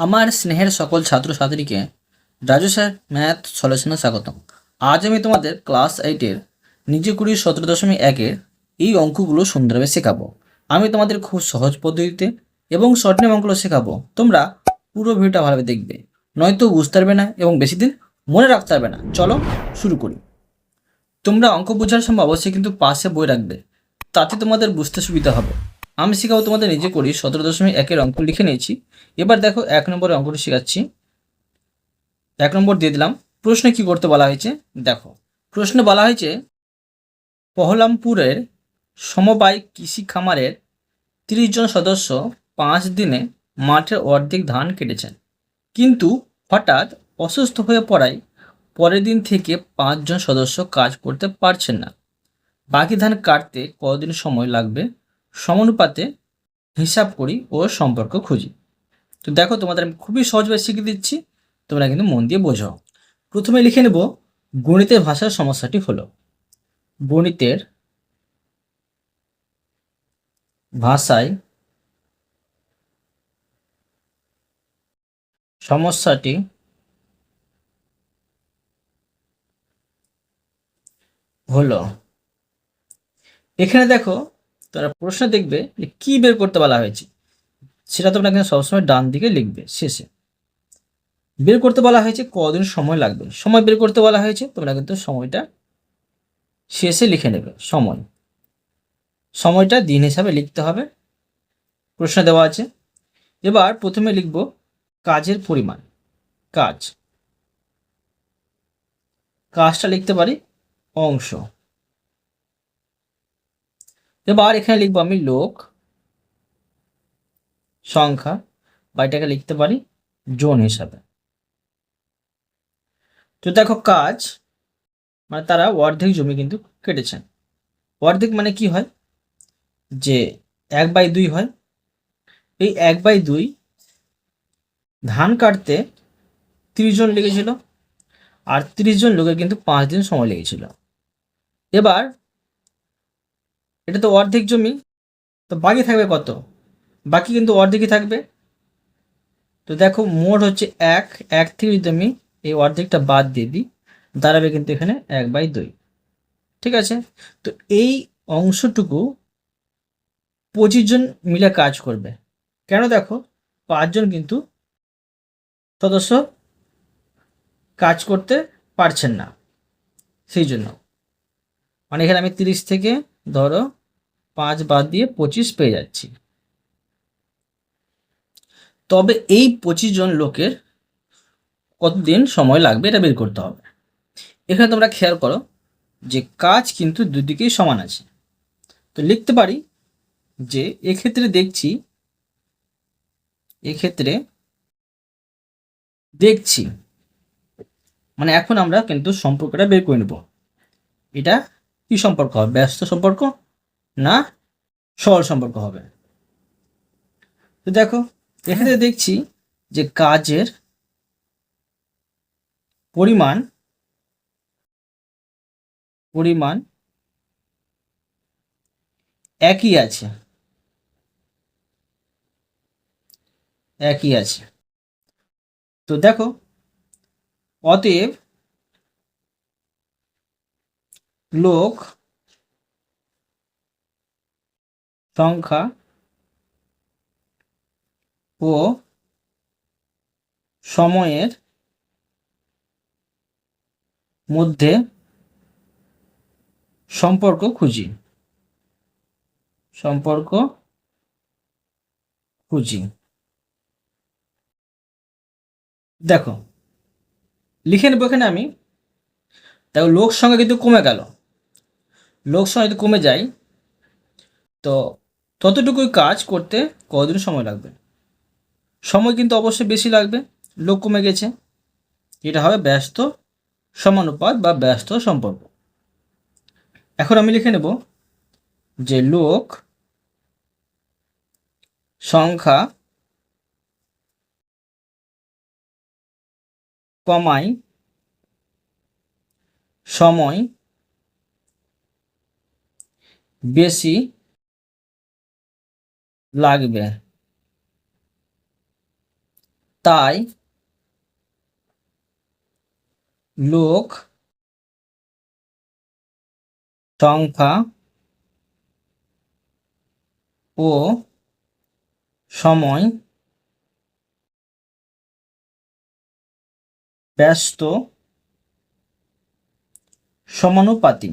আমার স্নেহের সকল ছাত্রছাত্রীকে রাজু স্যার, ম্যাথ সলিউশনে স্বাগতম। আজ আমি তোমাদের ক্লাস এইটের নিজে কুড়ি সতেরো দশমিক একের এই অঙ্কগুলো সুন্দরভাবে শেখাবো। আমি তোমাদের খুব সহজ পদ্ধতিতে এবং শর্ট নেম অঙ্কগুলো শেখাবো। তোমরা পুরো ভিডিওটা ভালোভাবে দেখবে। নয়তো বুঝতে পারবে না এবং বেশি দিন মনে রাখতে পারবে না। চলো শুরু করি। তোমরা অঙ্ক বোঝার সময় অবশ্যই কিন্তু পাশে বই রাখবে। তাতে তোমাদের বুঝতে সুবিধা হবে। আমি শেখাবো তোমাদের নিজে করি সতেরো দশমিক একের অঙ্ক লিখে নিয়েছি। এবার দেখো এক নম্বরে অঙ্কটি শেখাচ্ছি। এক নম্বর দিয়ে দিলাম, প্রশ্নে কি করতে বলা হয়েছে? দেখো, প্রশ্নে বলা হয়েছে, পহলামপুরের সমবায় কৃষি খামারের তিরিশ জন সদস্য পাঁচ দিনে মাঠের অর্ধেক ধান কেটেছেন। কিন্তু হঠাৎ অসুস্থ হয়ে পড়ায় পরের দিন থেকে পাঁচজন সদস্য কাজ করতে পারছেন না। বাকি ধান কাটতে কতদিন সময় লাগবে? সমানুপাতে হিসাব করি ও সম্পর্ক খুঁজি। তো দেখো তোমাদের আমি খুবই সহজভাবে শিখিয়ে দিচ্ছি। তোমরা কিন্তু মন দিয়ে বোঝাও। প্রথমে লিখে নেব, গণিতের ভাষার সমস্যাটি হলো। গণিতের ভাষায় সমস্যাটি হলো, এখানে দেখো তারা প্রশ্ন দেখবে কি বের করতে বলা হয়েছে। সেটা তোমরা কিন্তু সবসময় ডান দিকে লিখবে, শেষে। বের করতে বলা হয়েছে কদিন সময় লাগবে। সময় বের করতে বলা হয়েছে, তোমরা কিন্তু সময়টা শেষে লিখে নেবে, সময়। সময়টা দিন হিসাবে লিখতে হবে। প্রশ্ন দেওয়া আছে। এবার প্রথমে লিখব কাজের পরিমাণ, কাজ। কাজটা লিখতে পারি অংশ। এবার এখানে লিখব আমি লোক সংখ্যা, বা এটাকে লিখতে পারি জোন হিসাবে। তো দেখো কাজ মানে তারা অর্ধেক জমি কিন্তু কেটেছেন। অর্ধেক মানে কি হয়? যে এক বাই দুই হয়। এই এক বাই দুই ধান কাটতে তিরিশ জন লেগেছিল, আর তিরিশ জন লোকের কিন্তু পাঁচ দিন সময় লেগেছিল। এবার, এটা তো অর্ধেক জমি, তো বাকি থাকবে কত? বাকি কিন্তু অর্ধেকই থাকবে। তো দেখো মোট হচ্ছে এক এক থেকে যদি আমি এই অর্ধেকটা বাদ দিয়ে দিই, দাঁড়াবে কিন্তু এখানে এক বাই দুই। ঠিক আছে? তো এই অংশটুকু পঁচিশ জন মিলে কাজ করবে। কেন দেখো? পাঁচজন কিন্তু সদস্য কাজ করতে পারছেন না। সেই জন্য। মানে এখানে আমি তিরিশ থেকে ধরো পাঁচ বাদ দিয়ে পঁচিশ পেয়ে যাচ্ছি। তবে এই পঁচিশ জন লোকের কতদিন সময় লাগবে এটা বের করতে হবে। এখানে তোমরা খেয়াল করো যে কাজ কিন্তু দুদিকেই সমান আছে। তো লিখতে পারি যে এক্ষেত্রে দেখছি এক্ষেত্রে দেখছি মানে এখন আমরা কিন্তু সম্পর্কটা বের করে নেব। এটা কি সম্পর্ক হবে, ব্যস্ত সম্পর্ক না সরল সম্পর্ক হবে? তো দেখো এখানে দেখছি যে কাজের পরিমাণ পরিমাণ একই আছে। একই আছে। তো দেখো, অতএব লোক সংখ্যা ও সময়ের মধ্যে সম্পর্ক খুঁজি। সম্পর্ক খুঁজি। দেখো, লিখে নেব এখানে আমি। দেখো, লোক সংখ্যা কিন্তু কমে গেল। লোক সংখ্যা যদি কমে যায়, তো ততটুকুই কাজ করতে কতদিন সময় লাগবে? সময় কিন্তু অবশ্যই বেশি লাগবে। লোক কমে গেছে। এটা হবে ব্যস্ত সমানুপাত বা ব্যস্ত সম্পর্ক। এখন আমি লিখে নেব যে লোক সংখ্যা কমাই সময় বেশি লাগবে। তাই লোক সংখ্যা ও সময় ব্যস্ত সমানুপাতি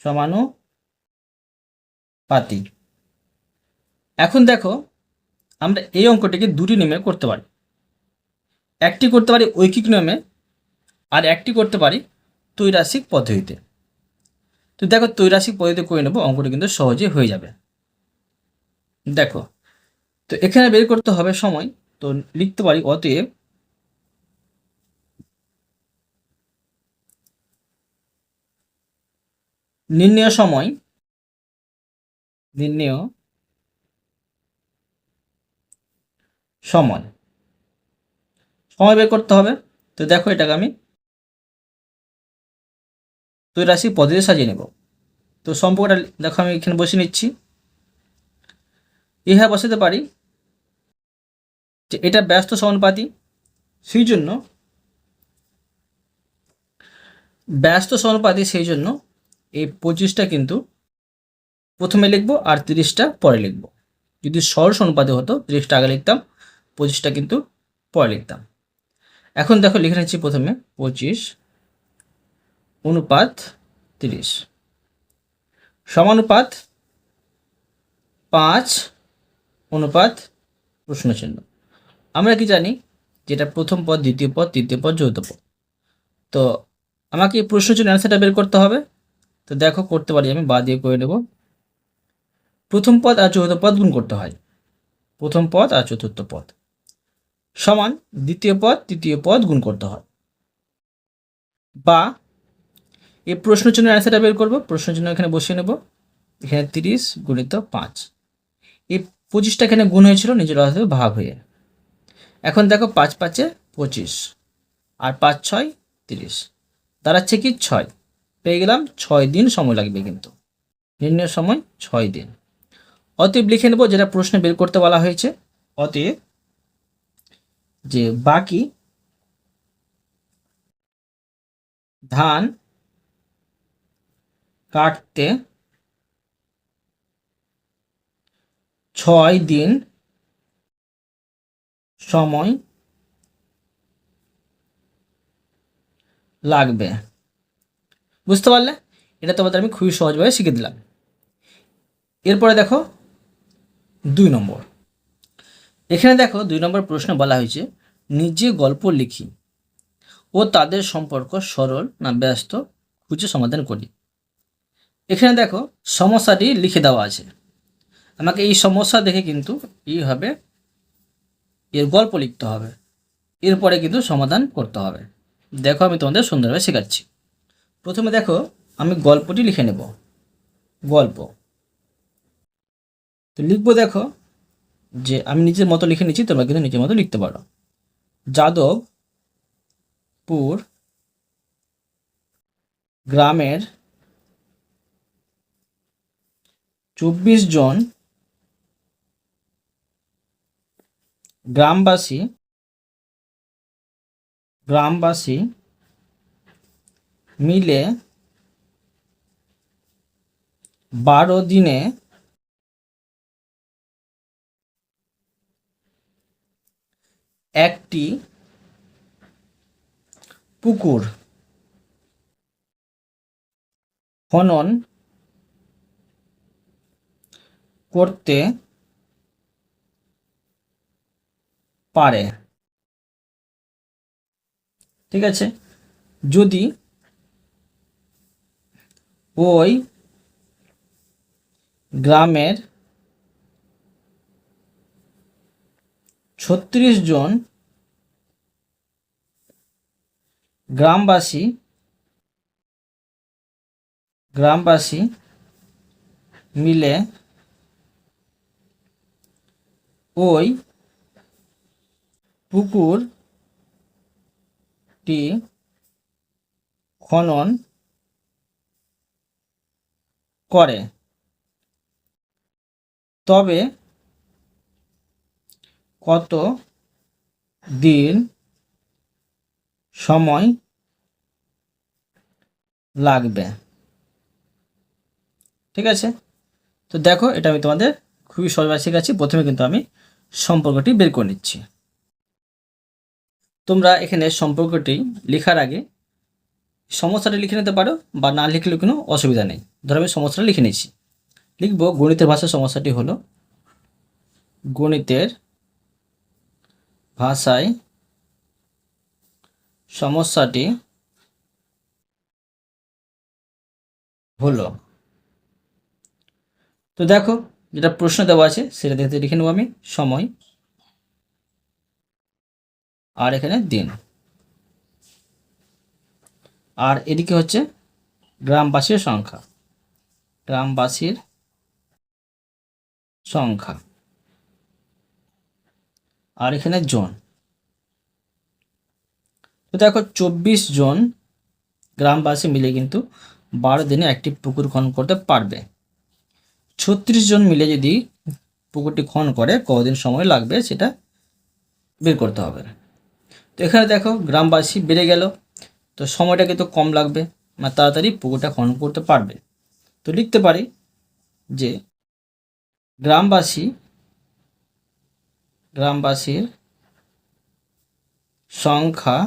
সমানুপাতি। এখন দেখো আমরা এই অঙ্কটিকে দুটি নিয়মে করতে পারি। একটি করতে পারি ঐকিক নিয়মে আর একটি করতে পারি ত্রৈরাসিক পদ্ধতিতে। তো দেখো ত্রৈরাসিক পদ্ধতিতে করে নেব, অঙ্কটি কিন্তু সহজে হয়ে যাবে। দেখো, তো এখানে বের করতে হবে সময়। তো লিখতে পারি অতএব নির্ণয় সময়, নির্ণয় সময় সময় বের করতে হবে। তো দেখো এটাকে আমি রাশি পদ্ধতি সাজিয়ে নেব। তো সম্পর্কটা দেখো আমি এখানে বসে নিচ্ছি। ইহা বসাতে পারি যে এটা ব্যস্ত সমানুপাতি, সেই জন্য ব্যস্ত সমানুপাতি, সেই জন্য এই পঁচিশটা কিন্তু প্রথমে লিখব আর তিরিশটা পরে লিখব। যদি সরল সমানুপাতি হতো, তিরিশটা আগে লিখতাম। পঁচিশটা কিন্তু পরে লিখতাম। এখন দেখো লিখে নিচ্ছি প্রথমে পঁচিশ, অনুপাত তিরিশ। সমানুপাত পাঁচ, অনুপাত প্রশ্নচিহ্ন। আমরা কি জানি যেটা প্রথম পদ, দ্বিতীয় পদ, তৃতীয় পদ চতুর্থ পদ। তো আমাকে এই প্রশ্নচিহ্ন অ্যান্সারটা বের করতে হবে। তো দেখো করতে পারি, আমি বা দিয়ে করে নেব। প্রথম পদ আর চতুর্থ পদ গুণ করতে হয়। প্রথম পদ আর চতুর্থ পদ। সমান দ্বিতীয় পদ, তৃতীয় পদ গুণ করতে হয়। বা এই প্রশ্নচিহ্ন অ্যান্সারটা বের করব। প্রশ্নচিহ্ন এখানে বসিয়ে নেব। এখানে তিরিশ গুণিত পাঁচ। এই পঁচিশটা এখানে গুণ হয়েছিল, নিজের অর্থে ভাগ হয়ে। এখন দেখো পাঁচ পাঁচে পঁচিশ আর পাঁচ ছয় তিরিশ। দাঁড়াচ্ছে কি ছয়। পেয়ে গেলাম ছয় দিন সময় লাগবে কিন্তু। নির্ণয়ের সময় ছয় দিন। অতএব লিখে নেব যেটা প্রশ্নে বের করতে বলা হয়েছে। অতএব যে বাকি ধান কাটতে ছয় দিন সময় লাগবে। বুঝতে পারলে? এটা তোমাদের আমি খুবই সহজভাবে শিখে দিলাম। এরপরে দেখো দুই নম্বর। এখানে দেখো দুই নম্বর প্রশ্ন বলা হয়েছে, নিজে গল্প লিখি ও তাদের সম্পর্ক সরল না ব্যস্ত খুঁজে সমাধান করি। এখানে দেখো সমস্যাটি লিখে দেওয়া আছে। আমাকে এই সমস্যা দেখে কিন্তু এইভাবে এর গল্প লিখতে হবে, এরপরে কিন্তু সমাধান করতে হবে। দেখো আমি তোমাদের সুন্দরভাবে শেখাচ্ছি। প্রথমে দেখো আমি গল্পটি লিখে নেব। গল্প। তো লিখব দেখো যে আমি নিজের মতো লিখে নিচ্ছি, তোমরা কিন্তু নিজের মতো লিখতে পারো। যাদবপুর গ্রামের চব্বিশ জন গ্রামবাসী গ্রামবাসী মিলে বারো দিনে একটি পুকুর। খনন করতে পারে। ঠিক আছে? যদি ওই গ্রামের ছত্রিশ জন গ্রামবাসী গ্রামবাসী মিলে ওই পুকুরটি খনন করে। তবে কত দিন সময় লাগবে? ঠিক আছে? তো দেখো, এটা আমি তোমাদের খুবই সহজভাবে শেখাচ্ছি। প্রথমে কিন্তু আমি সম্পর্কটি বের করে নিচ্ছি। তোমরা এখানে সম্পর্কটি লেখার আগে সমস্যাটা লিখে নিতে পারো, বা না লিখলেও কোনো অসুবিধা নেই। ধরো আমি সমস্যাটা লিখে নিয়েছি। লিখব, গণিতের ভাষার সমস্যাটি হলো গণিতের ভাষায় সমস্যাটি হলো। তো দেখো, যেটা প্রশ্ন দেওয়া আছে, সেটা দেখতে লিখে নেব আমি, সময় আর এখানে দিন। আর এদিকে হচ্ছে গ্রামবাসীর সংখ্যা। গ্রামবাসীর সংখ্যা। আর এখানে জন। তো দেখো, চব্বিশ জন গ্রামবাসী মিলে কিন্তু বারো দিনে একটি পুকুর খনন করতে পারবে। ছত্রিশ জন মিলে যদি পুকুরটি খনন করে, কতদিন সময় লাগবে সেটা বের করতে হবে। তো এখানে দেখো, গ্রামবাসী বেড়ে গেল। তো সময়টা কিন্তু কম লাগবে মানে তাড়াতাড়ি পুকুরটা খনন করতে পারবে। তো লিখতে পারি যে, গ্রামবাসী গ্রামবাসীর সংখ্যা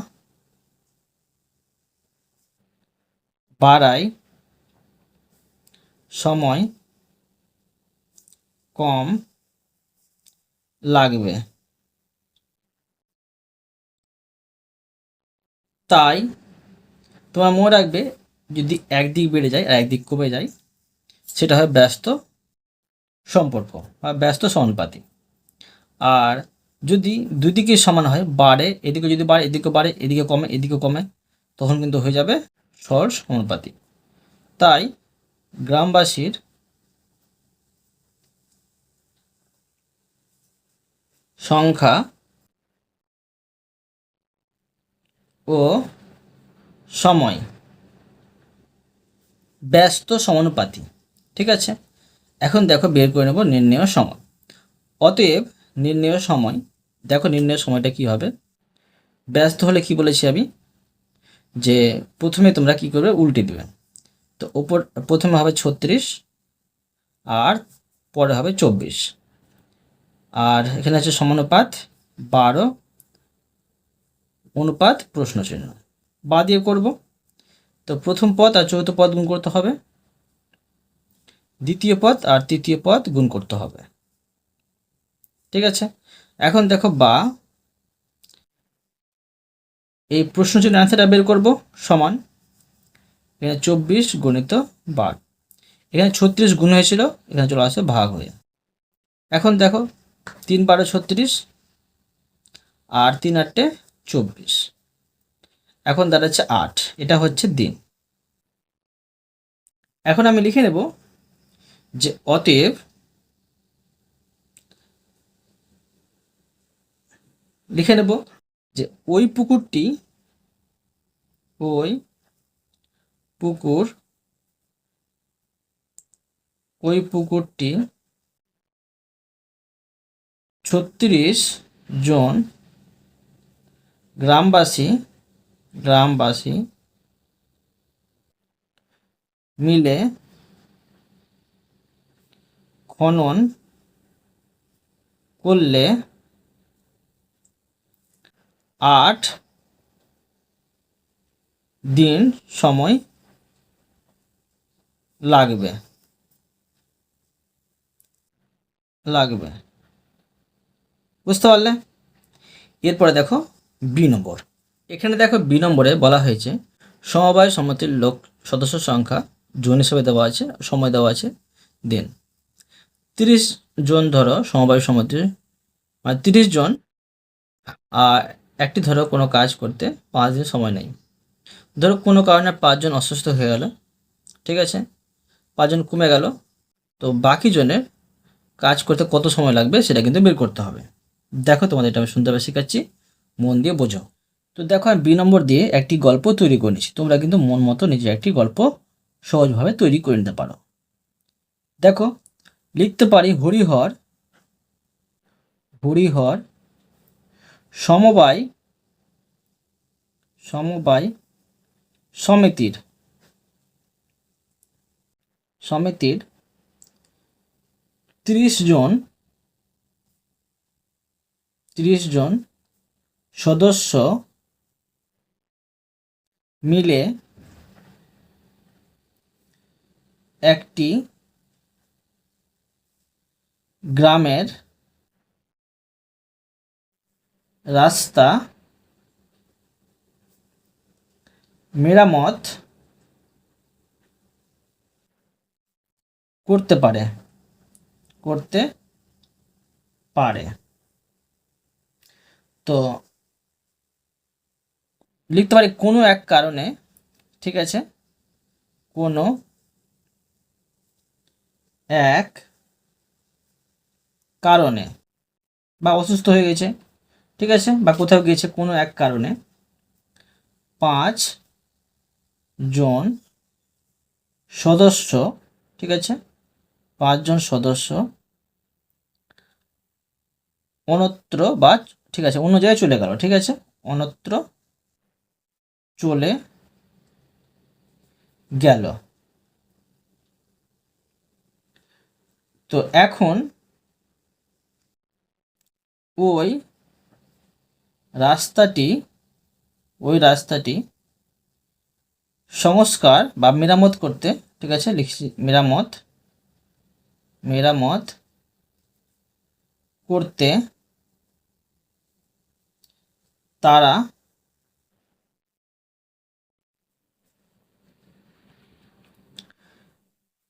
বাড়ায় সময় কম লাগবে। তাই তোমার মনে রাখবে যদি একদিক বেড়ে যায় আর একদিক কমে যায়, সেটা হয় ব্যস্ত সম্পর্ক বা ব্যস্ত সমানুপাতি আর যদি দুদিকে সমান হয়, বাড়ে, এদিকে যদি বাড়ে, এদিকে বাড়ে, এদিকে কমে এদিকে কমে, তখন কিন্তু হয়ে যাবে সর সমানুপাতি তাই গ্রামবাসীর সংখ্যা ও সময় ব্যস্ত সমানুপাতি, ঠিক আছে? এখন দেখো, বের করে নেব নির্ণয় সময়। অতএব নির্ণয় সময়। দেখো নির্ণয় সময়টা কি হবে? ব্যস্ত হলে কি বলেছি আমি? যে প্রথমে তোমরা কি করবে? উল্টে দেবে। তো ওপর, প্রথমে হবে ছত্রিশ আর পরে হবে চব্বিশ। আর এখানে আছে সমানুপাত বারো, অনুপাত প্রশ্ন চিহ্ন বা দিয়ে করব। তো প্রথম পদ আর চতুর্থ পদ গুণ করতে হবে। দ্বিতীয় পদ আর তৃতীয় পদ গুণ করতে হবে। ঠিক আছে? এখন দেখো বা, এই প্রশ্ন চিহ্ন অ্যান্সারটা বের করব, সমান। এখানে চব্বিশ গণিত বার। এখানে ছত্রিশ গুণ হয়েছিল, এখানে চলে আসে ভাগ হয়ে। এখন দেখো, তিন বারো ছত্রিশ, আর তিন আটটে চব্বিশ। এখন দাঁড়াচ্ছে আট, এটা হচ্ছে দিন। এখন আমি লিখে নেব যে অতএব লিখে নেব যে ওই পুকুরটি, ওই পুকুর, ওই পুকুরটি ছত্রিশ জন গ্রামবাসী গ্রামবাসী মিলে খনন করলে আট দিন সময় লাগবে। লাগবে। বুঝতে পারলে? এরপরে দেখো বি নম্বর। এখানে দেখো বি নম্বরে বলা হয়েছে, সমবায় সমিতির লোক সদস্য সংখ্যা জন হিসেবে দেওয়া আছে, সময় দেওয়া আছে, দিন। তিরিশ জন ধরো সমবায় সমিতির মানে তিরিশ জন আর একটি ধরো কোনো কাজ করতে পাঁচ দিন সময় নেই। ধরো কোনো কারণে পাঁচজন অসুস্থ হয়ে গেল, ঠিক আছে? পাঁচজন কমে গেল, তো বাকি জনের কাজ করতে কত সময় লাগবে সেটা কিন্তু বের করতে হবে। দেখো তোমাদের এটা আমি শুনতে শেখাচ্ছি, মন দিয়ে বোঝো। তো দেখো আমি বি নম্বর দিয়ে একটি গল্প তৈরি করে নিচ্ছি। তোমরা কিন্তু মন মতো নিজে একটি গল্প সহজভাবে তৈরি করে নিতে পারো। দেখো, লিখতে পারি হরিহর হরিহর সমবায় সমবায় সমিতির। সমিতির তিরিশ জন তিরিশ জন সদস্য মিলে একটি গ্রামের রাস্তা মেরামত করতে পারে। করতে পারে। তো লিখতে পারি কোনো এক কারণে, ঠিক আছে? কোনো এক কারণে। বা অসুস্থ হয়ে গেছে, ঠিক আছে? বা কোথাও গিয়েছে কোনো এক কারণে। পাঁচ জন সদস্য, ঠিক আছে? পাঁচজন সদস্য অন্যত্র বা, ঠিক আছে, অন্য জায়গায় চলে গেল, ঠিক আছে? অন্যত্র চলে গেল। তো এখন ওই রাস্তাটি ওই রাস্তাটি সংস্কার বা মেরামত করতে, ঠিক আছে, লিখছি মেরামত মেরামত করতে তারা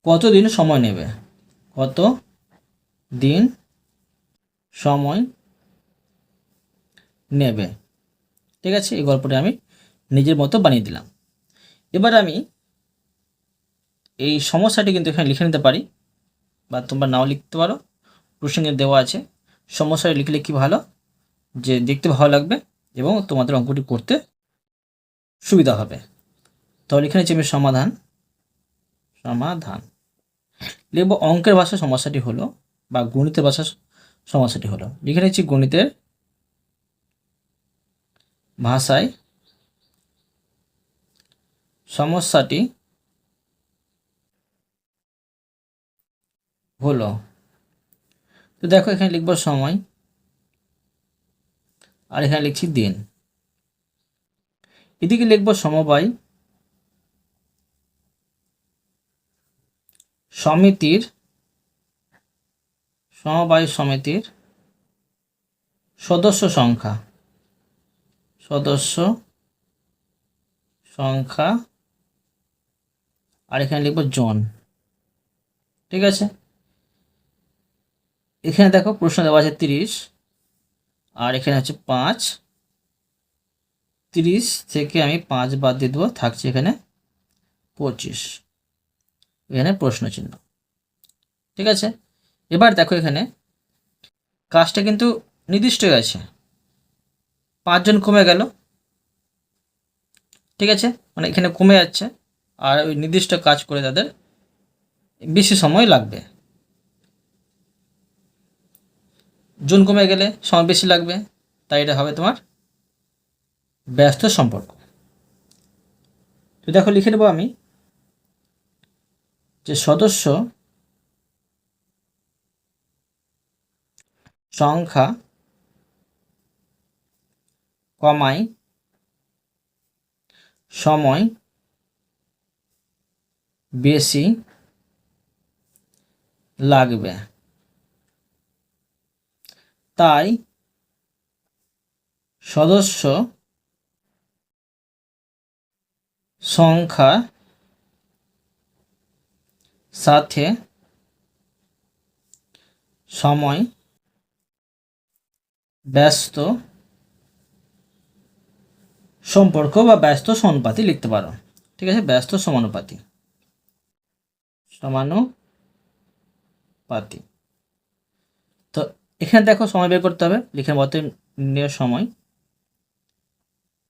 কতদিন সময় নেবে? কত দিন সময় নেবে? ঠিক আছে, এই গল্পটা আমি নিজের মতো বানিয়ে দিলাম। এবার আমি এই সমস্যাটি কিন্তু এখানে লিখে নিতে পারি, বা তোমরা নাও লিখতে পারো। প্রসঙ্গে দেওয়া আছে সমস্যাটি লিখলে কি ভালো? যে দেখতে ভালো লাগবে এবং তোমাদের অঙ্কটি করতে সুবিধা হবে। তাহলে এখানে চেপে সমাধান সমাধান। লিখব অঙ্কের ভাষা সমস্যাটি হলো, বা গণিতের ভাষা সমস্যাটি হলো। লিখে নিচ্ছি গণিতের ভাষায় সমস্যাটি হলো, তো দেখো এখানে লিখব সময়, আর এখানে লিখছি দিন। এদিকে লিখব সমবায় সমিতির সমবায় সমিতির সদস্য সংখ্যা। সদস্য সংখ্যা আর এখানে লিখব জন। ঠিক আছে? এখানে দেখো প্রশ্ন দেওয়া আছে তিরিশ, আর এখানে হচ্ছে পাঁচ। তিরিশ থেকে আমি পাঁচ বাদ দিয়ে দেবো, থাকছে এখানে পঁচিশ। এখানে প্রশ্ন চিহ্ন ঠিক আছে? এবার দেখো এখানে, কাজটা কিন্তু নির্দিষ্ট আছে পাঁচজন কমে গেল। ঠিক আছে? মানে এখানে কমে যাচ্ছে। আর ওই নির্দিষ্ট কাজ করে তাদের বেশি সময় লাগবে। জন কমে গেলে সময় বেশি লাগবে, তাই এটা হবে তোমার ব্যস্ত সম্পর্ক। তো দেখো, লিখে নেব আমি যে সদস্য সংখ্যা কমাই সময় বেশি লাগবে। তাই সদস্য সংখ্যা সাথে সময় ব্যস্ত সম্পর্ক বা ব্যস্ত সমানুপাতি লিখতে পারো। ঠিক আছে? ব্যস্ত সমানুপাতি। সমানুপাতি তো এখানে দেখো সময় বের করতে হবে, লিখে বলতে নির্ণয় সময়।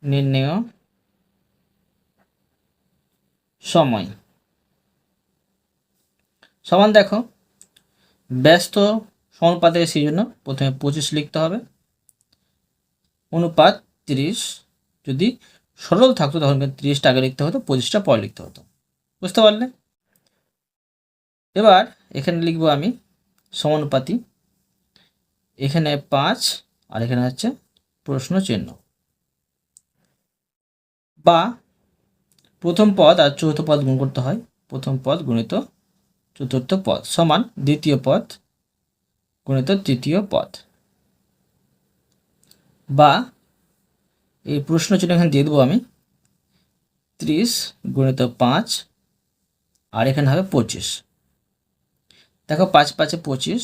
নির্ণয় সময়। সমান দেখো, ব্যস্ত সমানুপাতে সেই জন্য প্রথমে পঁচিশ লিখতে হবে। অনুপাত তিরিশ, যদি সরল থাকতো তখন কিন্তু তিরিশটা আগে লিখতে হতো, পঁচিশটা পরে লিখতে হতো। বুঝতে পারলে? এবার এখানে লিখব আমি সমানুপাতি। এখানে পাঁচ আর এখানে হচ্ছে প্রশ্ন চিহ্ন। বা প্রথম পদ আর চতুর্থ পদ গুণ করতে হয়। প্রথম পদ গুণিত চতুর্থ পদ সমান দ্বিতীয় পদ গুণিত তৃতীয় পদ। বা এই প্রশ্ন চিহ্ন এখানে দিয়ে দেবো আমি। ত্রিশ গুণিত পাঁচ আর এখানে হবে পঁচিশ। দেখো পাঁচ, পাঁচে পঁচিশ,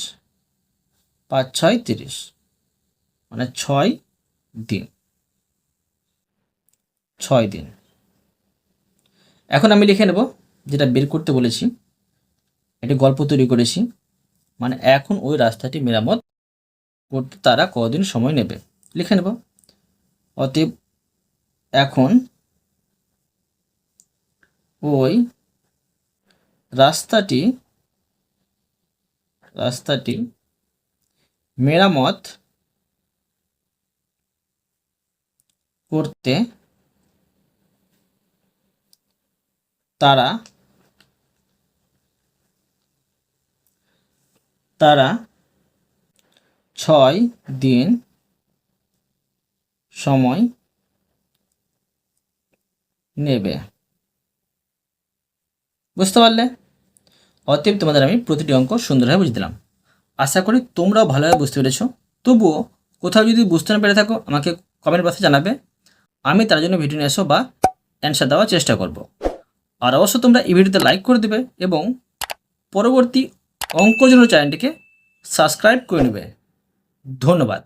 পাঁচ, ছয়, তিরিশ। মানে ছয় দিন। ছয় দিন। এখন আমি লিখে নেব, যেটা বের করতে বলেছি, একটি গল্প তৈরি করেছি মানে এখন ওই রাস্তাটি মেরামত করতে তারা কদিন সময় নেবে। লিখে নেব, অতএব এখন ওই রাস্তাটি রাস্তাটি মেরামত করতে তারা তারা ছয় দিন সময় নেবে। বুঝতে পারলে? অতএব তোমাদের আমি প্রতিটি অঙ্ক সুন্দরভাবে বুঝে দিলাম। আশা করি তোমরাও ভালোভাবে বুঝতে পেরেছ। তবুও কোথাও যদি বুঝতে না পেরে থাকো, আমাকে কমেন্ট বক্সে জানাবে। আমি তার জন্য ভিডিও নিয়ে আসো বা অ্যান্সার দেওয়ার চেষ্টা করব। আর অবশ্য তোমরা এই ভিডিওতে লাইক করে দেবে এবং পরবর্তী অঙ্ক জন্য চ্যানেলটিকে সাবস্ক্রাইব করে নেবে। ধন্যবাদ।